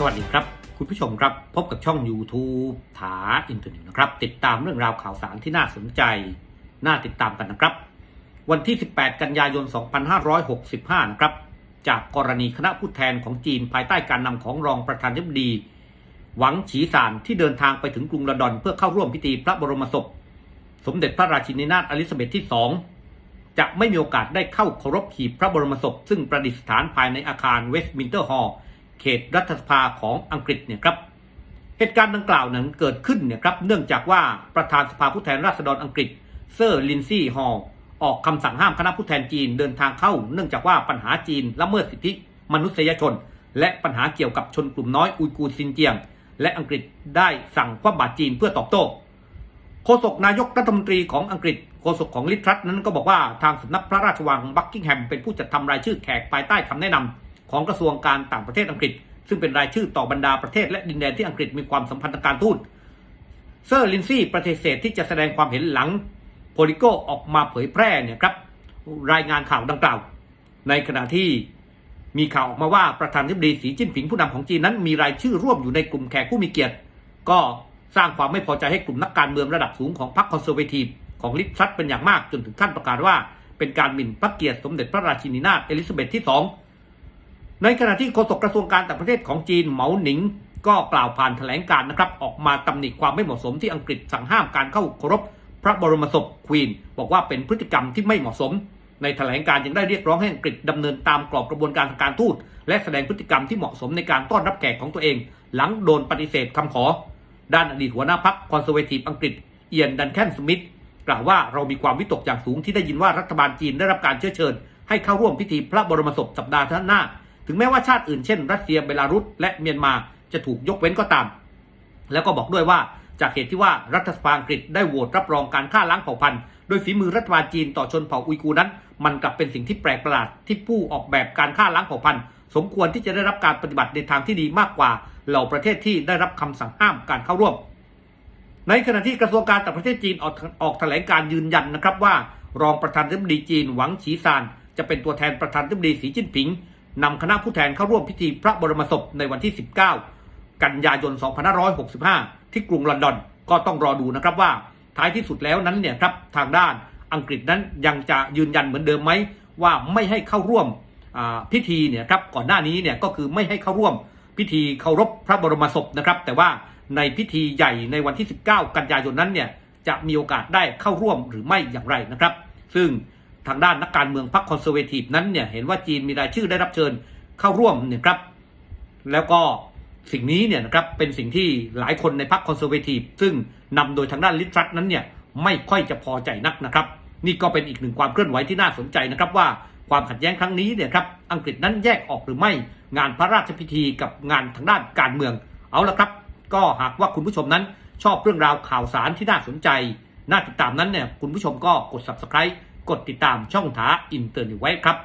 สวัสดีครับ คุณผู้ชมครับ พบกับช่อง YouTube ถาอินเทอร์เน็ตนะครับ ติดตามเรื่องราวข่าวสารที่น่าสนใจ น่าติดตามกันนะครับ วันที่ 18 กันยายน 2565 นะครับ จากกรณีคณะผู้แทนของจีนภายใต้การนำของรองประธานาธิบดี หวังฉีซานที่เดินทางไปถึงกรุงลอนดอน เพื่อเข้าร่วมพิธีพระบรมศพ สมเด็จพระราชินีนาถอลิซาเบธที่ 2 จะไม่มีโอกาสได้เข้าเคารพหีบพระบรมศพ ซึ่งประดิษฐานภายในอาคารเวสต์มินเตอร์ฮอลล์ เขตรัฐสภาของอังกฤษเนี่ยครับเหตุการณ์ดังกล่าวนั้นเกิดขึ้นเนี่ยครับเนื่องจากว่าประธานสภาผู้แทนราษฎรอังกฤษเซอร์ลินซี่ฮอลล์ออกคำสั่งห้ามคณะผู้แทนจีนเดินทางเข้า เนื่องจากว่าปัญหาจีนละเมิดสิทธิมนุษยชน และปัญหาเกี่ยวกับชนกลุ่มน้อยอุยกูร์ซินเจียง และอังกฤษได้สั่งคว่ำบาตรจีนเพื่อตอบโต้โฆษกนายกรัฐมนตรีของอังกฤษโฆษกของลิทรัสนั้นก็บอกว่าทางสำนักพระราชวังบักกิงแฮมเป็นผู้จัดทำรายชื่อแขกภายใต้คำแนะนำ ของกระทรวงการต่างประเทศอังกฤษ ซึ่งเป็นรายชื่อต่อบรรดาประเทศและดินแดนที่อังกฤษมีความสัมพันธ์ทางการทูตเซอร์ลินซี่ปฏิเสธที่จะแสดงความเห็นหลังโพลิโกออกมาเผยแพร่เนี่ยครับรายงานข่าวดังกล่าว ในขณะที่มีข่าวออกมาว่าประธานธิบดีสีจิ้นผิงผู้นำของจีนนั้นมีรายชื่อร่วมอยู่ในกลุ่มแขกผู้มีเกียรติ ก็สร้างความไม่พอใจให้กลุ่มนักการเมืองระดับสูงของพรรคคอนเซอร์เวทีฟของลิทรัสเป็นอย่างมากจนถึงขั้นประกาศว่า เป็นการหมิ่นพระเกียรติสมเด็จพระราชินีนาถเอลิซาเบธที่สอง ในขณะที่โฆษกกระทรวงการต่างประเทศของจีนเหมาหนิง ก็กล่าวผ่านแถลงการนะครับออกมาตำหนิความไม่เหมาะสมที่อังกฤษสั่งห้ามการเข้าเคารพพระบรมศพควีน บอกว่าเป็นพฤติกรรมที่ไม่เหมาะสม ในแถลงการยังได้เรียกร้องให้อังกฤษดำเนินตามกรอบกระบวนการทางการทูตและแสดงพฤติกรรมที่เหมาะสมในการต้อนรับแขกของตัวเอง หลังโดนปฏิเสธคำขอ ด้านอดีตหัวหน้าพรรคคอนเซอร์เวทีฟอังกฤษเอียนดันแคนสมิธกล่าวว่าเรามีความวิตกอย่างสูงที่ได้ยินว่ารัฐบาลจีนได้รับการเชื้อเชิญ ให้เข้าร่วมพิธีพระบรมศพสัปดาห์หน้า ถึงแม้ว่าชาติอื่นเช่น รัสเซียเบลารุสและเมียนมาจะถูกยกเว้นก็ตาม แล้วก็บอกด้วยว่าจากเหตุที่ว่ารัฐสภาอังกฤษได้โหวตรับรองการฆ่าล้างเผ่าพันธุ์โดยฝีมือรัฐบาลจีนต่อชนเผ่าอุยกูร์นั้น มันกลับเป็นสิ่งที่แปลกประหลาดที่ผู้ออกแบบการฆ่าล้างเผ่าพันธุ์สมควรที่จะได้รับการปฏิบัติในทางที่ดีมากกว่า เหล่าประเทศที่ได้รับคำสั่งห้ามการเข้าร่วม ในขณะที่กระทรวงการต่างประเทศจีนออกออกแถลงการยืนยันนะครับว่า รองประธานาธิบดีจีนหวังฉีซานจะเป็นตัวแทนประธานาธิบดีสีจิ้นผิง นำคณะผู้แทนเข้าร่วมพิธีพระบรมศพในวันที่ 19 กันยายน 2565 ที่กรุงลอนดอน ก็ต้องรอดูนะครับว่าท้ายที่สุดแล้วนั้นเนี่ยครับทางด้านอังกฤษนั้นยังจะยืนยันเหมือนเดิมไหมว่าไม่ให้เข้าร่วมพิธีเนี่ยครับก่อนหน้านี้เนี่ยก็คือไม่ให้เข้าร่วมพิธีเคารพพระบรมศพนะครับแต่ว่าในพิธีใหญ่ในวันที่ 19 กันยายนนั้นเนี่ยจะมีโอกาสได้เข้าร่วมหรือไม่อย่างไรนะครับ ซึ่ง ทางด้านนักการเมืองพรรคคอนเซอร์เวทีฟนั้นเนี่ยเห็นว่าจีนมีรายชื่อได้รับเชิญเข้าร่วมเนี่ยครับแล้วก็สิ่งนี้เนี่ยนะครับเป็นสิ่งที่หลายคนในพรรคคอนเซอร์เวทีฟซึ่งนำโดยทางด้านลิทรัสนั้นเนี่ยไม่ค่อยจะพอใจนักนะครับ นี่ก็เป็นอีกหนึ่งความเคลื่อนไหวที่น่าสนใจนะครับว่าความขัดแย้งครั้งนี้เนี่ยครับอังกฤษนั้นแยกออกหรือไม่งานพระราชพิธีกับงานทางด้านการเมืองเอาละครับ ก็หากว่าคุณผู้ชมนั้นชอบเรื่องราวข่าวสารที่น่าสนใจ น่าติดตามนั้นเนี่ยคุณผู้ชมก็กด subscribe กดติดตามช่องท้าอินเตอร์นิวไว้ครับ